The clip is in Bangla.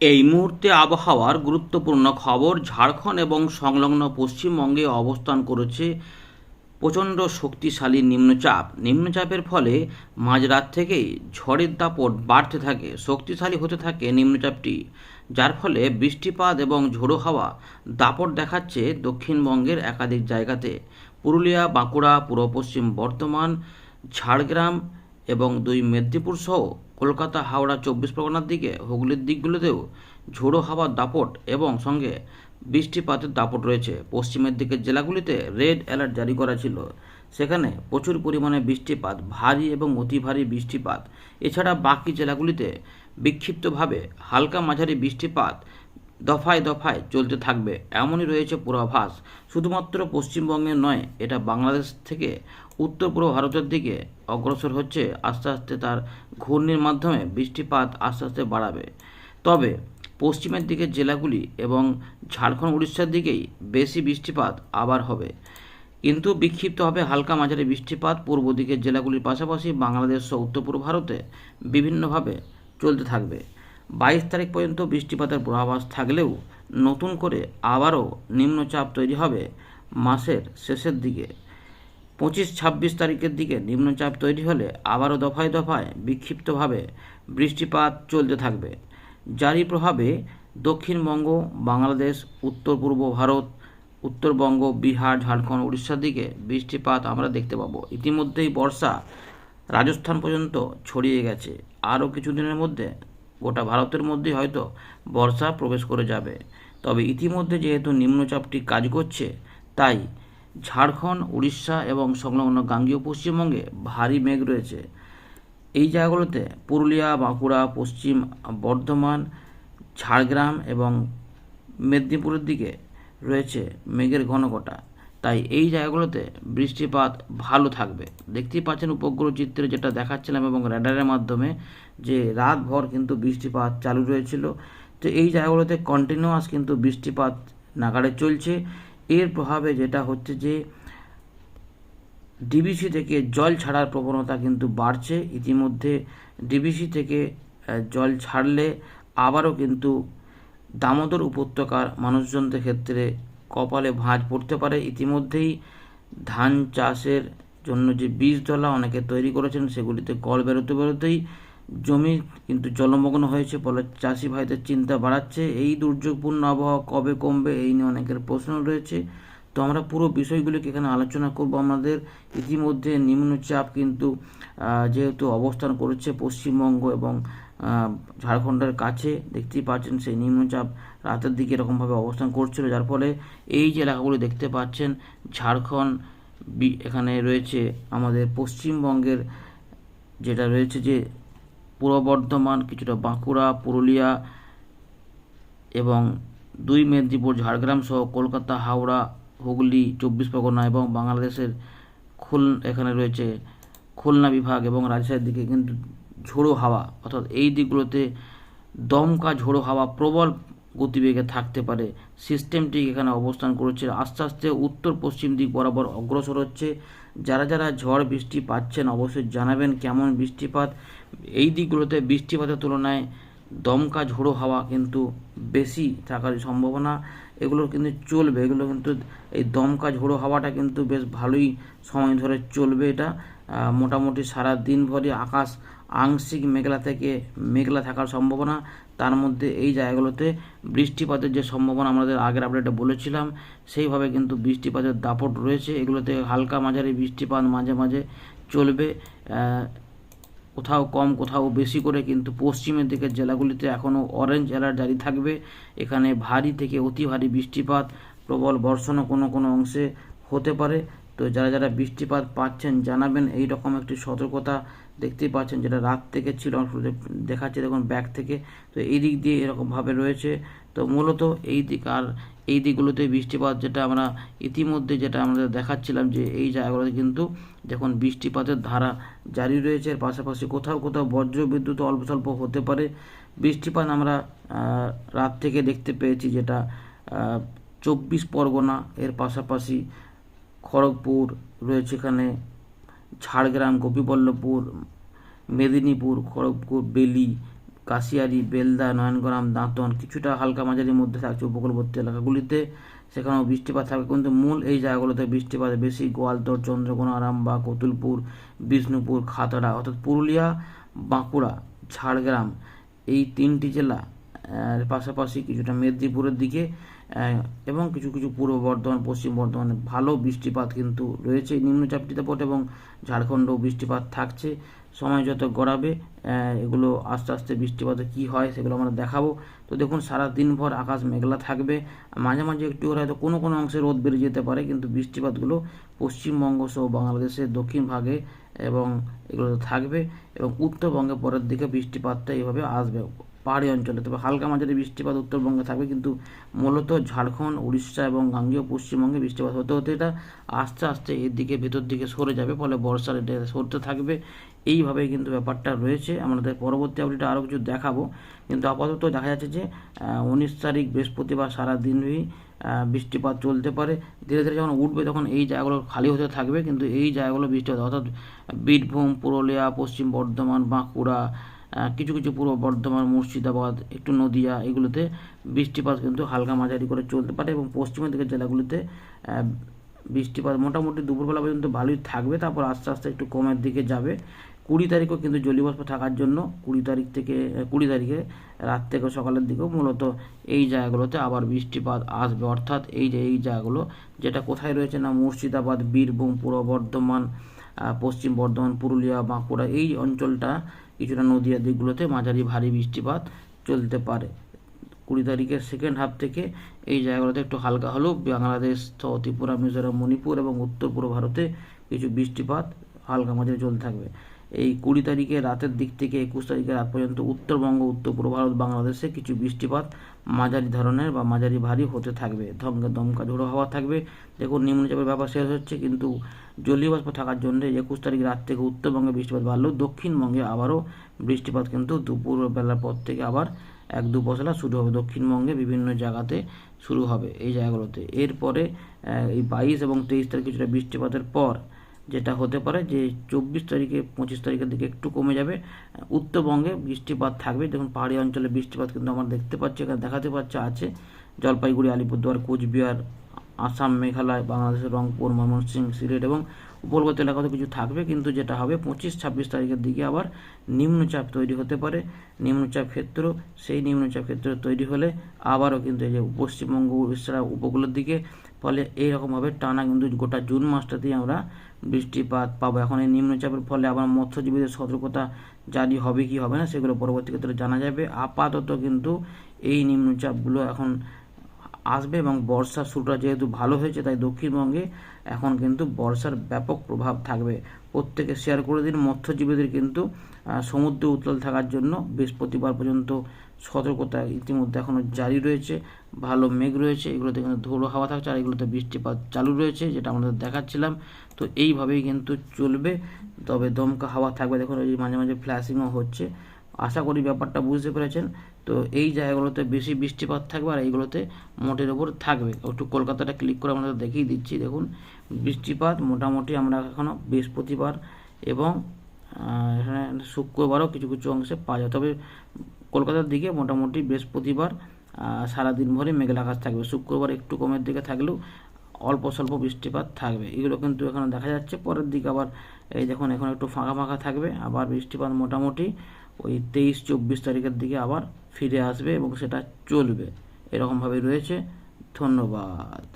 এই মুহূর্তে আবহাওয়ার গুরুত্বপূর্ণ খবর ঝাড়খণ্ড এবং সংলগ্ন পশ্চিমবঙ্গে অবস্থান করেছে প্রচণ্ড শক্তিশালী নিম্নচাপ। নিম্নচাপের ফলে মাঝরাত থেকেই ঝড়ের দাপট বাড়তে থাকে, শক্তিশালী হতে থাকে নিম্নচাপটি, যার ফলে বৃষ্টিপাত এবং ঝোড়ো হাওয়া দাপট দেখাচ্ছে দক্ষিণবঙ্গের একাধিক জায়গাতে। পুরুলিয়া, বাঁকুড়া, পূর্ব পশ্চিম বর্ধমান, ঝাড়গ্রাম এবং দুই মেদিনীপুর সহ কলকাতা, হাওড়া চব্বিশ পরগনার দিকে, হুগলির দিকগুলোতেও ঝোড়ো হাওয়ার দাপট এবং সঙ্গে বৃষ্টিপাতের দাপট রয়েছে। পশ্চিমের দিকের জেলাগুলিতে রেড অ্যালার্ট জারি করা ছিল। সেখানে প্রচুর পরিমাণে বৃষ্টিপাত, ভারী এবং অতি ভারী বৃষ্টিপাত। এছাড়া বাকি জেলাগুলিতে বিক্ষিপ্তভাবে হালকা মাঝারি বৃষ্টিপাত দফায় দফায় চলতে থাকবে। এমনই রয়েছে পূর্বাভাস। শুধুমাত্র পশ্চিমবঙ্গে নয়, এটা বাংলাদেশ থেকে উত্তর পূর্ব ভারতের দিকে অগ্রসর হচ্ছে। আস্তে আস্তে তার ঘূর্ণির মাধ্যমে বৃষ্টিপাত আস্তে আস্তে বাড়াবে। তবে পশ্চিমের দিকের জেলাগুলি এবং ঝাড়খণ্ড, উড়িষ্যার দিকেই বেশি বৃষ্টিপাত আবার হবে। কিন্তু বিক্ষিপ্ত হবে হালকা মাঝারি বৃষ্টিপাত পূর্ব দিকের জেলাগুলির পাশাপাশি বাংলাদেশ ও উত্তর পূর্ব ভারতে বিভিন্নভাবে চলতে থাকবে। বাইশ তারিখ পর্যন্ত বৃষ্টিপাতের পূর্বাভাস থাকলেও নতুন করে আবারও নিম্নচাপ তৈরি হবে মাসের শেষের দিকে। পঁচিশ ছাব্বিশ তারিখের দিকে নিম্নচাপ তৈরি হলে আবারও দফায় দফায় বিক্ষিপ্তভাবে বৃষ্টিপাত চলতে থাকবে। যারই প্রভাবে দক্ষিণবঙ্গ, বাংলাদেশ উত্তর পূর্ব ভারত, উত্তরবঙ্গ, বিহার, ঝাড়খণ্ড, উড়িষ্যার দিকে বৃষ্টিপাত আমরা দেখতে পাবো। ইতিমধ্যেই বর্ষা রাজস্থান পর্যন্ত ছড়িয়ে গেছে। আরও কিছুদিনের মধ্যে গোটা ভারতের মধ্যেই হয়তো বর্ষা প্রবেশ করে যাবে। তবে ইতিমধ্যে যেহেতু নিম্নচাপটি কাজ করছে, তাই ঝাড়খণ্ড, উড়িষ্যা এবং সংলগ্ন গাঙ্গীয় পশ্চিমবঙ্গে ভারী মেঘ রয়েছে। এই জায়গাগুলোতে পুরুলিয়া, বাঁকুড়া, পশ্চিম বর্ধমান, ঝাড়গ্রাম এবং মেদিনীপুরের দিকে রয়েছে মেঘের ঘনঘটা। তাই এই জায়গাগুলোতে বৃষ্টিপাত ভালো থাকবে। দেখতেই পাচ্ছেন উপগ্রহ চিত্রে যেটা দেখাচ্ছিলাম এবং র্যাডারের মাধ্যমে যে রাতভর কিন্তু বৃষ্টিপাত চালু রয়েছিল। তো এই জায়গাগুলোতে কন্টিনিউয়াস কিন্তু বৃষ্টিপাত নাগাড়ে চলছে। এর প্রভাবে যেটা হচ্ছে যে ডিবিসি থেকে জল ছাড়ার প্রবণতা কিন্তু বাড়ছে। ইতিমধ্যে ডিবিসি থেকে জল ছাড়লে আবারও কিন্তু দামোদর উপত্যকার মানুষজনদের ক্ষেত্রে কপালে ভাঁজ পড়তে পারে। ইতিমধ্যেই ধান চাষের জন্য যে বীজতলা অনেকে তৈরি করেছেন, সেগুলিতে কল বেরোতে বেরোতেই জমি কিন্তু জলমগ্ন হয়েছে, ফলে চাষি ভাইদের চিন্তা বাড়াচ্ছে। এই দুর্যোগপূর্ণ আবহাওয়া কবে কমবে এই নিয়ে অনেকের প্রশ্ন রয়েছে। তো আমরা পুরো বিষয়গুলিকে এখানে আলোচনা করব। আমাদের ইতিমধ্যে নিম্নচাপ কিন্তু যেহেতু অবস্থান করেছে পশ্চিমবঙ্গ এবং ঝাড়খণ্ডের কাছে দেখতেই পাচ্ছেন সেই নিম্নচাপ রাতের দিকে এরকমভাবে অবস্থান করছিল, যার ফলে এই যে এলাকাগুলি দেখতে পাচ্ছেন, ঝাড়খণ্ড এখানে রয়েছে আমাদের পশ্চিমবঙ্গের যেটা রয়েছে যে পূর্ব বর্ধমান, কিছুটা বাঁকুড়া, পুরুলিয়া এবং দুই মেদিনীপুর, ঝাড়গ্রাম সহ কলকাতা, হাওড়া, হুগলি, চব্বিশ পরগনা এবং বাংলাদেশের খুল এখানে রয়েছে খুলনা বিভাগ এবং রাজশাহীর দিকে কিন্তু ঝোড়ো হাওয়া, অর্থাৎ এই দিকগুলোতে দমকা ঝোড়ো হাওয়া প্রবল গতিবেগে থাকতে পারে। সিস্টেমটি এখানে অবস্থান করেছে। আস্তে আস্তে উত্তর পশ্চিম দিক বরাবর অগ্রসর হচ্ছে। যারা যারা ঝড় বৃষ্টি পাচ্ছেন অবশ্যই জানাবেন কেমন বৃষ্টিপাত। এই দিকগুলোতে বৃষ্টিপাতের তুলনায় দমকা ঝোড়ো হাওয়া কিন্তু বেশি থাকার সম্ভাবনা। এগুলো কিন্তু চলবে। এগুলো কিন্তু এই দমকা ঝোড়ো হাওয়াটা কিন্তু বেশ ভালোই সময় ধরে চলবে এটা। মোটামুটি সারা দিন ভরই আকাশ আংশিক মেঘলা থেকে মেঘলা থাকার সম্ভাবনা। তার মধ্যে এই জায়গাগুলোতে বৃষ্টিপাতের যে সম্ভাবনা আমাদের আগের আপডেটে বলেছিলাম, সেইভাবে কিন্তু বৃষ্টিপাতের দাপট রয়েছে। এগুলোতে হালকা মাঝারি বৃষ্টিপাত মাঝে মাঝে চলবে। কোথাও কম, কোথাও বেশি করে কিন্তু পশ্চিমের দিকের জেলাগুলিতে এখনও অরেঞ্জ অ্যালার্ট জারি থাকবে। এখানে ভারী থেকে অতি ভারী বৃষ্টিপাত, প্রবল বর্ষণও কোনো কোনো অংশে হতে পারে। তো যারা যারা বৃষ্টিপাত পাচ্ছেন জানাবেন। এই রকম একটি সতর্কতা দেখতেই পাচ্ছেন যেটা রাত থেকে ছিল দেখাচ্ছে দেখুন ব্যাক থেকে। তো এই দিক দিয়ে এরকমভাবে রয়েছে। তো মূলত এই দিক আর এই দিকগুলোতে বৃষ্টিপাত যেটা আমরা ইতিমধ্যে যেটা আমাদের দেখাচ্ছিলাম যে এই জায়গাগুলোতে কিন্তু দেখুন বৃষ্টিপাতের ধারা জারি রয়েছে। এর পাশাপাশি কোথাও কোথাও বজ্র বিদ্যুৎ অল্প স্বল্প হতে পারে। বৃষ্টিপাত আমরা রাত থেকে দেখতে পেয়েছি যেটা চব্বিশ পরগনা, এর পাশাপাশি খড়গপুর রয়েছে এখানে। ঝাড়গ্রাম, গোপীবল্লভপুর, মেদিনীপুর, খড়গপুর, বেলি, কাশিয়ারি, বেলদা, নয়নগ্রাম, দাঁতন কিছুটা হালকা মাঝারির মধ্যে থাকছে উপকূলবর্তী এলাকাগুলিতে। সেখানেও বৃষ্টিপাত থাকবে কিন্তু মূল এই জায়গাগুলোতে বৃষ্টিপাত বেশি। গোয়ালতোর, চন্দ্রকোনা, আরামবাগ, কতুলপুর, বিষ্ণুপুর, খাতড়া অর্থাৎ পুরুলিয়া, বাঁকুড়া, ঝাড়গ্রাম এই তিনটি জেলা পাশাপাশি কিছুটা মেদিনীপুরের দিকে এবং কিছু কিছু পূর্ব বর্ধমান, পশ্চিম বর্ধমানে ভালো বৃষ্টিপাত কিন্তু রয়েছে নিম্নচাপটিতে পড়ে এবং ঝাড়খণ্ডেও বৃষ্টিপাত থাকছে। সময় যত গড়াবে এগুলো আস্তে আস্তে বৃষ্টিপাতে কি হয় সেগুলো আমরা দেখাবো। তো দেখুন, সারা দিনভর আকাশ মেঘলা থাকবে। মাঝে মাঝে একটু হয়তো কোনো কোনো অংশে রোদ বেড়ে যেতে পারে, কিন্তু বৃষ্টিপাতগুলো পশ্চিমবঙ্গ সহ বাংলাদেশের দক্ষিণ ভাগে এবং এগুলো থাকবে এবং উত্তরবঙ্গে পরের দিকে বৃষ্টিপাতটা এইভাবে আসবে। পাহাড়ি অঞ্চলে। তবে হালকা মাঝারি বৃষ্টিপাত উত্তরবঙ্গে থাকবে, কিন্তু মূলত ঝাড়খণ্ড, উড়িষ্যা এবং গাঙ্গেয় পশ্চিমবঙ্গে বৃষ্টিপাত হতে হতে এটা আস্তে আস্তে এর দিকে ভেতর দিকে সরে যাবে, ফলে বর্ষার এটা সরতে থাকবে। এইভাবে কিন্তু ব্যাপারটা রয়েছে। আমাদের পরবর্তী আপডেটে আরও কিছু দেখাবো। কিন্তু আপাতত দেখা যাচ্ছে যে উনিশ তারিখ বৃহস্পতিবার সারা দিনই বৃষ্টিপাত চলতে পারে। ধীরে ধীরে যখন উঠবে তখন এই জায়গাগুলো খালি হতে থাকবে, কিন্তু এই জায়গাগুলো বৃষ্টিপাত অর্থাৎ বীরভূম, পুরুলিয়া, পশ্চিম বর্ধমান, বাঁকুড়া কিছু কিছু পূর্ব বর্ধমান, মুর্শিদাবাদ, একটু নদিয়া, এগুলোতে বৃষ্টিপাত কিন্তু হালকা মাঝারি করে চলতে পারে এবং পশ্চিমের দিকের জেলাগুলিতে বৃষ্টিপাত মোটামুটি দুপুরবেলা পর্যন্ত ভালোই থাকবে, তারপর আস্তে আস্তে একটু কমের দিকে যাবে। কুড়ি তারিখও কিন্তু জলীয়বাষ্প থাকার জন্য কুড়ি তারিখ থেকে কুড়ি তারিখে, রাত থেকে সকালের দিকেও মূলত এই জায়গাগুলোতে আবার বৃষ্টিপাত আসবে। অর্থাৎ এই যে, এই জায়গাগুলো যেটা কোথায় রয়েছে না, মুর্শিদাবাদ, বীরভূম, পূর্ব বর্ধমান পশ্চিম বর্ধমান, পুরুলিয়া, বাঁকুড়া, এই অঞ্চলটা কিছুটা নদীয়া দিকগুলোতে মাঝারি ভারী বৃষ্টিপাত চলতে পারে। কুড়ি তারিখের সেকেন্ড হাফ থেকে এই জায়গাগুলোতে একটু হালকা হলেও বাংলাদেশ ত্রিপুরা, মিজোরাম, মণিপুর এবং উত্তর পূর্ব ভারতে কিছু বৃষ্টিপাত হালকা মাঝারি চলতে থাকবে। এই কুড়ি তারিখে রাতের দিক থেকে একুশ তারিখে রাত পর্যন্ত উত্তরবঙ্গ, উত্তর পূর্ব ভারত, বাংলাদেশে কিছু বৃষ্টিপাত মাঝারি ধরনের বা মাঝারি ভারী হতে থাকবে। ধমকা দমকা ঝোড়ো হাওয়া থাকবে। দেখুন, নিম্নচাপের ব্যাপার শেষ হচ্ছে, কিন্তু জলীয় বাষ্প থাকার জন্য একুশ তারিখ রাত থেকে উত্তরবঙ্গে বৃষ্টিপাত বাড়লেও দক্ষিণবঙ্গে আবারও বৃষ্টিপাত কিন্তু দুপুর বেলার পর থেকে আবার এক দু পশলা শুরু হবে। দক্ষিণবঙ্গে বিভিন্ন জায়গাতে শুরু হবে এই জায়গাগুলোতে। এরপরে এই বাইশ এবং তেইশ তারিখ কিছুটা বৃষ্টিপাতের পর যেটা হতে পারে যে চব্বিশ তারিখে, পঁচিশ তারিখের দিকে একটু কমে যাবে। উত্তরবঙ্গে বৃষ্টিপাত থাকবে। দেখুন, পাহাড়ি অঞ্চলে বৃষ্টিপাত কিন্তু আমরা দেখতে পাচ্ছি, এখানে দেখাতে পাচ্ছে, আছে জলপাইগুড়ি, আলিপুরদুয়ার, কোচবিহার, আসাম, মেঘালয় বাংলাদেশের রংপুর, ময়মনসিংহ, সিলেট এবং উপকূলবর্তী এলাকাতে কিছু থাকবে। কিন্তু যেটা হবে, পঁচিশ, ছাব্বিশ তারিখের দিকে আবার নিম্নচাপ তৈরি হতে পারে। নিম্নচাপ ক্ষেত্র, সেই নিম্নচাপ ক্ষেত্র তৈরি হলে আবারও কিন্তু এই যে পশ্চিমবঙ্গ, উড়িষ্যা, উপকূলের দিকে, ফলে এইরকমভাবে টানা কিন্তু গোটা জুন মাসটাতেই আমরা বৃষ্টিপাত পাবো। এখন এই নিম্নচাপের ফলে আবার মৎস্যজীবীদের সতর্কতা জারি হবে কি হবে না, সেগুলো পরবর্তী ক্ষেত্রে জানা যাবে। আপাতত কিন্তু এই নিম্নচাপগুলো এখন আসবে এবং বর্ষার শুরুটা যেহেতু ভালো হয়েছে, তাই দক্ষিণবঙ্গে এখন কিন্তু বর্ষার ব্যাপক প্রভাব থাকবে। প্রত্যেকে শেয়ার করে দিন, মৎস্যজীবীদের কিন্তু সমুদ্র উত্তাল থাকার জন্য বৃহস্পতিবার পর্যন্ত সতর্কতা ইতিমধ্যে এখনও জারি রয়েছে। ভালো মেঘ রয়েছে, এগুলোতে কিন্তু ধুলো হাওয়া থাকছে আর এগুলোতে বৃষ্টিপাত চালু রয়েছে, যেটা আমাদের দেখাচ্ছিলাম। তো এইভাবেই কিন্তু চলবে, তবে দমকা হাওয়া থাকবে। দেখুন, এই মাঝে মাঝে ফ্ল্যাশিংও হচ্ছে। আশা করি ব্যাপারটা বুঝতে পেরেছেন। তো এই জায়গাগুলোতে বেশি বৃষ্টিপাত থাকবে আর এইগুলোতে মোটের ওপর থাকবে। একটু কলকাতাটা ক্লিক করে আমাদের দেখিয়ে দিচ্ছি। দেখুন, বৃষ্টিপাত মোটামুটি আমরা এখনও বৃহস্পতিবার এবং এখানে শুক্রবারও কিছু কিছু অংশে পাওয়া যায়। তবে কলকাতার দিকে মোটামুটি বৃহস্পতিবার সারাদিন ভরে মেঘলা আকাশ থাকবে। শুক্রবার একটু কমের দিকে থাকলেও অল্প স্বল্প বৃষ্টিপাত থাকবে। এগুলো কিন্তু এখানে দেখা যাচ্ছে। পরের দিকে আবার এই দেখুন, এখন একটু ফাঁকা ফাঁকা থাকবে। আবার বৃষ্টিপাত মোটামুটি ওই তেইশ চব্বিশ তারিখের দিকে আবার ফিরে আসবে এবং সেটা চলবে। এরকমভাবে রয়েছে। ধন্যবাদ।